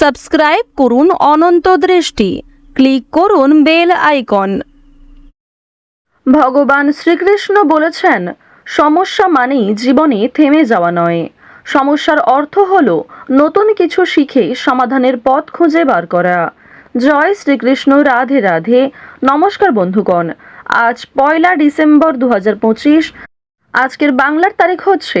Subscribe করুন অনন্ত দৃষ্টি। Click করুন বেল আইকন। ভগবান শ্রীকৃষ্ণ বলেছেন, সমস্যা মানেই জীবনে থেমে যাওয়া নয়। সমস্যার অর্থ হল নতুন কিছু শিখে সমাধানের পথ খুঁজে বার করা। জয় শ্রীকৃষ্ণ, রাধে রাধে। নমস্কার বন্ধুগণ, আজ পয়লা ডিসেম্বর দু হাজার পঁচিশ। আজকের বাংলার তারিখ হচ্ছে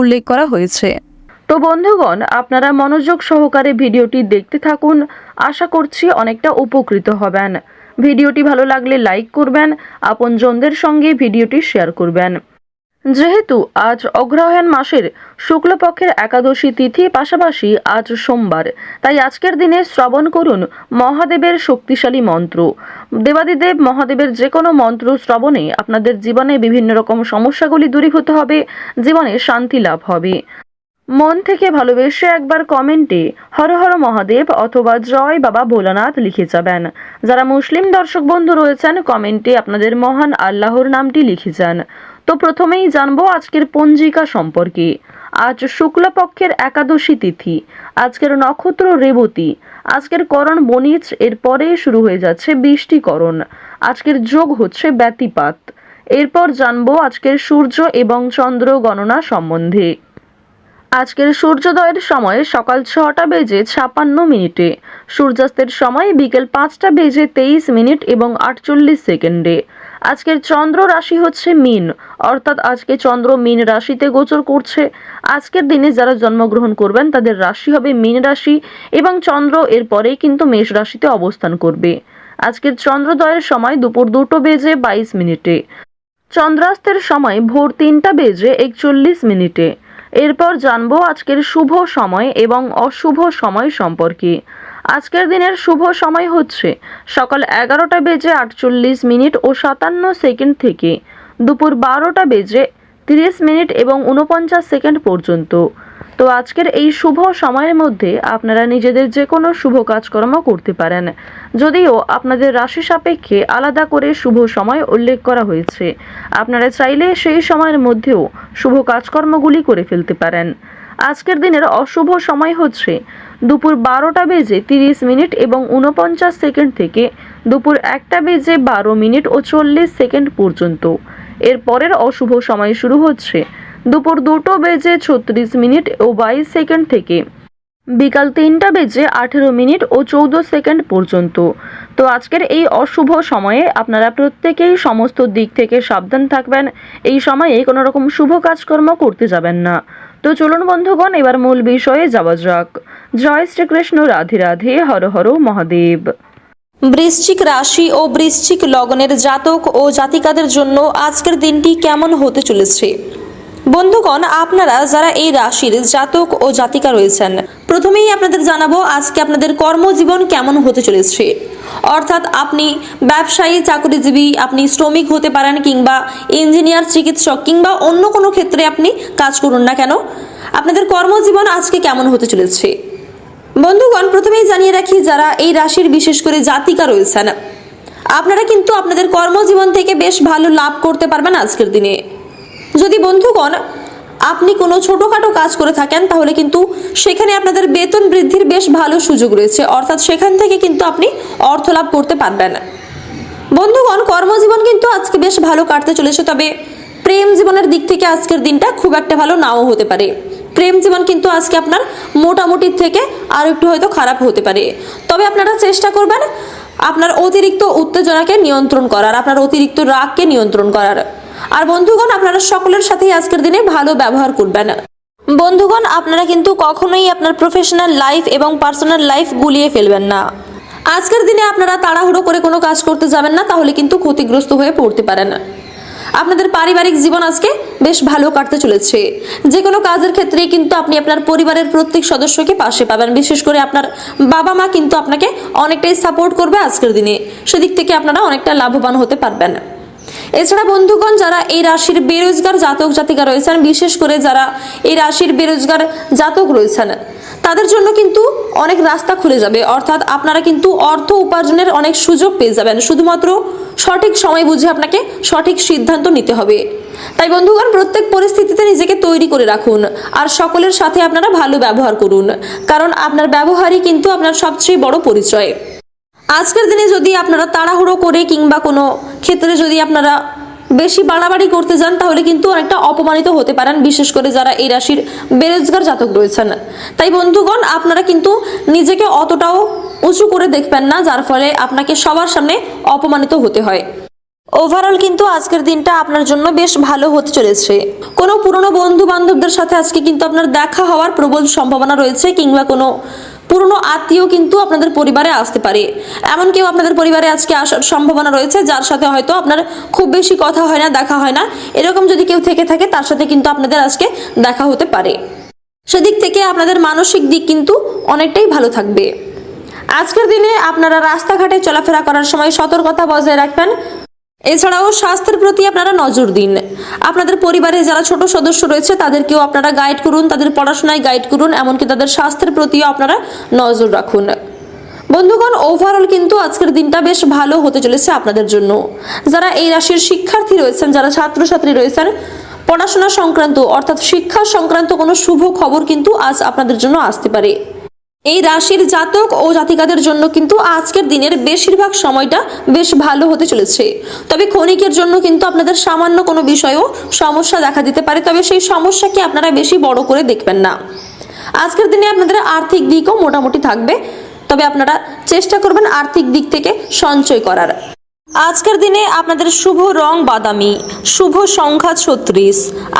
উল্লেখ করা হয়েছে। তো বন্ধুগণ, আপনারা মনোযোগ সহকারে ভিডিওটি দেখতে থাকুন। আশা করছি অনেকটা উপকৃত হবেন। ভিডিওটি ভালো লাগলে লাইক করবেন, আপনজনদের সঙ্গে ভিডিওটি শেয়ার করবেন। যেহেতু আজ অগ্রহায়ণ মাসের শুক্লপক্ষের একাদশী তিথি পাশাপাশি আজ সোমবার, তাই আজকের দিনে শ্রবণ করুন মহাদেবের শক্তিশালী মন্ত্র। দেবাদিদেব মহাদেবের যে কোনো মন্ত্র শ্রবণে আপনাদের জীবনে বিভিন্ন রকম সমস্যাগুলি দূরীভূত হবে, জীবনে শান্তি লাভ হবে। মন থেকে ভালোবেসে একবার কমেন্টে হর হর মহাদেব অথবা জয় বাবা ভোলানাথ লিখে যাবেন। যারা মুসলিম দর্শক বন্ধু রয়েছেন, কমেন্টে আপনাদের মহান আল্লাহর নামটি লিখে যান। তো প্রথমেই জানব আজকের পঞ্জিকা সম্পর্কে। আজ শুক্লপক্ষের একাদশী তিথি, আজকের নক্ষত্র রেবতী, আজকের করণ বনিজ এরপরে শুরু হয়ে যাচ্ছে বৃষ্টিকরণ আজকের যোগ হচ্ছে ব্যতিপাত। এরপর জানব আজকের সূর্য এবং চন্দ্র গণনা সম্বন্ধে। আজকের সূর্যোদয়ের সময় সকাল ছটা বেজে ছাপান্ন মিনিটে। সূর্যাস্তের সময় বিকেল পাঁচটা বেজে তেইশ মিনিট এবং আটচল্লিশ সেকেন্ডে। আজকের চন্দ্র রাশি হচ্ছে মিন, অর্থাৎ আজকে চন্দ্র মিন রাশিতে গোচর করছে। আজকের দিনে যারা জন্মগ্রহণ করবেন, তাদের রাশি হবে মিন রাশি এবং চন্দ্র এর পরেই কিন্তু মেষ রাশিতে অবস্থান করবে। আজকের চন্দ্রোদয়ের সময় দুপুর দুটো বেজে বাইশ মিনিটে। চন্দ্রাস্তের সময় ভোর তিনটা বেজে একচল্লিশ মিনিটে। এরপর জানব আজকের শুভ সময় এবং অশুভ সময় সম্পর্কে। আজকের দিনের শুভ সময় হচ্ছে সকাল এগারোটা বেজে আটচল্লিশ মিনিট ও সাতান্ন সেকেন্ড থেকে দুপুর বারোটা বেজে তিরিশ মিনিট এবং উনপঞ্চাশ সেকেন্ড পর্যন্ত। তো আজকের এই শুভ সময়ের মধ্যে আপনারা নিজেদের যে কোনো শুভ কাজকর্ম করতে পারেন। যদিও আপনাদের রাশি সাপেক্ষে আলাদা করে শুভ সময় উল্লেখ করা হয়েছে। আপনারা চাইলে সেই সময়ের মধ্যেও শুভ কাজকর্মগুলি করে ফেলতে পারেন। আজকের দিনের অশুভ সময় হচ্ছে দুপুর বারোটা বেজে তিরিশ মিনিট এবং উনপঞ্চাশ সেকেন্ড থেকে দুপুর একটা বেজে বারো মিনিট ও চল্লিশ সেকেন্ড পর্যন্ত। এর পরের অশুভ সময় শুরু হচ্ছে দুপুর দুটো বেজে ছত্রিশ মিনিট ও বাইশ সেকেন্ড থেকে। বিকাল তিনটা বেজে আঠেরো মিনিট ও চৌদ্দ সেকেন্ড পর্যন্ত। তো আজকের এই অশুভ সময়ে আপনারা প্রত্যেকেই সমস্ত দিক থেকে সাবধান থাকবেন। এই সময়ে কোনো রকম শুভ কাজকর্ম করতে যাবেন না। তো চলুন বন্ধুগণ, এবার মূল বিষয়ে যাওয়া যাক। জয় শ্রীকৃষ্ণ, রাধে রাধে, হর হর মহাদেব। বৃশ্চিক রাশি ও বৃশ্চিক লগ্নের জাতক ও জাতিকাদের জন্য আজকের দিনটি কেমন হতে চলেছে? বন্ধুগণ, আপনারা যারা এই রাশির জাতক ও জাতিকা রয়েছেন, প্রথমেই আপনাদের জানাব আজকে আপনাদের কর্মজীবন কেমন হতে চলেছে। অর্থাৎ আপনি ব্যবসায়ী, চাকরিজীবী, আপনি শ্রমিক হতে পারেন কিংবা ইঞ্জিনিয়ার, চিকিৎসক কিংবা অন্য কোনো ক্ষেত্রে আপনি কাজ করুন না কেন। আপনাদের কর্মজীবন আজকে কেমন হতে চলেছে? বন্ধুগণ, প্রথমেই জানিয়ে রাখি, যারা এই রাশির বিশেষ করে জাতিকা রয়েছেন, আপনারা কিন্তু আপনাদের কর্মজীবন থেকে বেশ ভালো লাভ করতে পারবেন আজকের দিনে। যদি বন্ধুগণ আপনি কোনো ছোটোখাটো কাজ করে থাকেন, তাহলে কিন্তু সেখানে আপনাদের বেতন বৃদ্ধির বেশ ভালো সুযোগ রয়েছে। অর্থাৎ সেখান থেকে কিন্তু আপনি অর্থ লাভ করতে পারবেন। বন্ধুগণ, কর্মজীবন কিন্তু আজকে বেশ ভালো কাটতে চলেছে, তবে প্রেম জীবনের দিক থেকে আজকের দিনটা খুব একটা ভালো নাও হতে পারে। প্রেম জীবন কিন্তু আজকে আপনার মোটামুটির থেকে আর একটু হয়তো খারাপ হতে পারে। তবে আপনারা চেষ্টা করবেন আপনার অতিরিক্ত উত্তেজনাকে নিয়ন্ত্রণ করার, আপনার অতিরিক্ত রাগকে নিয়ন্ত্রণ করার। আর বন্ধুগণ, আপনারা সকলের সাথেই আজকের দিনে ভালো ব্যবহার করবেন। বন্ধুগণ, আপনারা কিন্তু কখনোই আপনার প্রফেশনাল লাইফ এবং পার্সোনাল লাইফ গুলিয়ে ফেলবেন না। আজকের দিনে আপনারা তাড়াহুড়ো করে কোনো কাজ করতে যাবেন না, তাহলে কিন্তু ক্ষতিগ্রস্ত হয়ে পড়তে পারেন। আপনাদের পারিবারিক জীবন আজকে বেশ ভালো কাটতে চলেছে। যে কোনো কাজের ক্ষেত্রে কিন্তু আপনি আপনার পরিবারের প্রত্যেক সদস্যকে পাশে পাবেন। বিশেষ করে আপনার বাবা মা কিন্তু আপনাকে অনেকটাই সাপোর্ট করবে আজকের দিনে। সেদিক থেকে আপনারা অনেকটা লাভবান হতে পারবেন। এছাড়া বন্ধুগণ, যারা এই রাশির বেরোজগার জাতক জাতিকা রয়েছেন, বিশেষ করে যারা এই রাশির বেরোজগার জাতক রয়েছেন, তাদের জন্য কিন্তু অনেক রাস্তা খুলে যাবে। অর্থাৎ আপনারা কিন্তু অর্থ উপার্জনের অনেক সুযোগ পেয়ে যাবেন। শুধুমাত্র সঠিক সময় বুঝে আপনাকে সঠিক সিদ্ধান্ত নিতে হবে। তাই বন্ধুগণ, প্রত্যেক পরিস্থিতিতে নিজেকে তৈরি করে রাখুন আর সকলের সাথে আপনারা ভালো ব্যবহার করুন। কারণ আপনার ব্যবহারই কিন্তু আপনার সবচেয়ে বড় পরিচয়। আজকের দিনে যদি আপনারা তাড়াহুড়ো করে কিংবা কোনো ক্ষেত্রে যদি আপনারা বেশি বাড়াবাড়ি করতে যান, তাহলে কিন্তু অনেকটা অপমানিত হতে পারেন, বিশেষ করে যারা এই রাশির বেরোজগার জাতক রয়েছেন। তাই বন্ধুগণ, আপনারা কিন্তু নিজেকে অতটাও উঁচু করে দেখবেন না, যার ফলে আপনাকে সবার সামনে অপমানিত হতে হয়। ওভারঅল কিন্তু আজকের দিনটা আপনার জন্য বেশ ভালো হতে চলেছে। কোনো পুরনো বন্ধু বান্ধবদের সাথে আজকে কিন্তু আপনার দেখা হওয়ার প্রবল সম্ভাবনা রয়েছে, কিংবা কোনো পুরনো আত্মীয় কিন্তু আপনাদের পরিবারে আসতে পারে। এমন কেউ আপনাদের পরিবারে আজকে আসার সম্ভাবনা রয়েছে, যার সাথে হয়তো আপনার খুব বেশি কথা হয় না, দেখা হয় না। এরকম যদি কেউ থেকে থাকে, তার সাথে কিন্তু আপনাদের আজকে দেখা হতে পারে। সেদিক থেকে আপনাদের মানসিক দিক কিন্তু অনেকটাই ভালো থাকবে। আজকের দিনে আপনারা রাস্তাঘাটে চলাফেরা করার সময় সতর্কতা বজায় রাখবেন। এছাড়াও স্বাস্থ্যের প্রতি আপনারা নজর দিন। আপনাদের পরিবারে যারা ছোট সদস্য রয়েছে, তাদেরকেও আপনারা গাইড করুন, তাদের পড়াশোনায় গাইড করুন, এমনকি তাদের স্বাস্থ্যের প্রতিও আপনারা নজর রাখুন। বন্ধুগণ ওভারঅল কিন্তু আজকের দিনটা বেশ ভালো হতে চলেছে আপনাদের জন্য। যারা এই রাশির শিক্ষার্থী রয়েছেন, যারা ছাত্রছাত্রী রয়েছেন, পড়াশোনা সংক্রান্ত অর্থাৎ শিক্ষা সংক্রান্ত কোনো শুভ খবর কিন্তু আজ আপনাদের জন্য আসতে পারে। এই রাশির জাতক ও জাতিকাদের জন্য কিন্তু আজকের দিনের বেশিরভাগ সময়টা বেশ ভালো হতে চলেছে। তবে ক্ষণিকের জন্য কিন্তু আপনাদের সামান্য কোনো বিষয়েও সমস্যা দেখা দিতে পারে, তবে সেই সমস্যাকে আপনারা বেশি বড় করে দেখবেন না। আজকের দিনে আপনাদের আর্থিক দিকও মোটামুটি থাকবে, তবে আপনারা চেষ্টা করবেন আর্থিক দিক থেকে সঞ্চয় করার। আজকের দিনে আপনাদের শুভ রং বাদামি, শুভ সংখ্যা ছত্রিশ।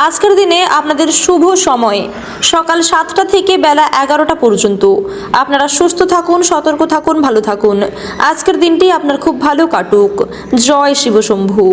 আজকের দিনে আপনাদের শুভ সময়, সকাল সাতটা থেকে বেলা এগারোটা পর্যন্ত। আপনারা সুস্থ থাকুন, সতর্ক থাকুন, ভালো থাকুন। আজকের দিনটি আপনার খুব ভালো কাটুক। জয় শিবশম্ভু।